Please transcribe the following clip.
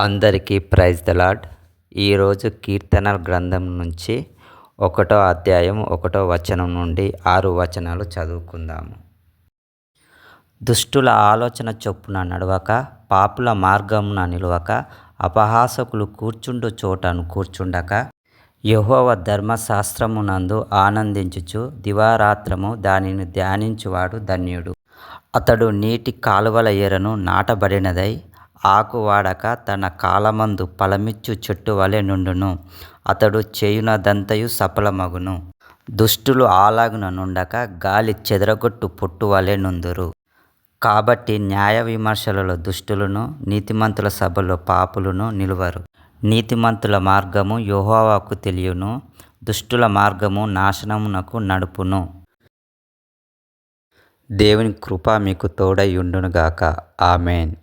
అందరికీ praise the lord ఈరోజు కీర్తనల గ్రంథం నుంచి ఒకటో అధ్యాయం ఒకటో వచనం నుండి ఆరు వచనాలు చదువుకుందాము. దుష్టుల ఆలోచన చొప్పున నడవక పాపుల మార్గమున నిలవక అపహాసకులు కూర్చుండు చోటను కూర్చుండక యహోవ ధర్మశాస్త్రమునందు ఆనందించుచు దివారాత్రము దానిని ధ్యానించువాడు ధన్యుడు. అతడు నీటి కాలువల ఎరను నాటబడినదై ఆకు వాడక తన కాలమందు ఫలమిచ్చు చెట్టు వలె నుండును. అతడు చేయునదంతయు సఫలమగును. దుష్టులు ఆలాగున నుండక గాలి చెదరగొట్టు పొట్టు వలె నుందురు. కాబట్టి న్యాయ విమర్శలలో దుష్టులను నీతిమంతుల సభలో పాపులను నిలువరు. నీతిమంతుల మార్గము యోహోవాకు తెలియను. దుష్టుల మార్గము నాశనమునకు నడుపును. దేవుని కృప మీకు తోడై ఉండునుగాక. ఆమెన్.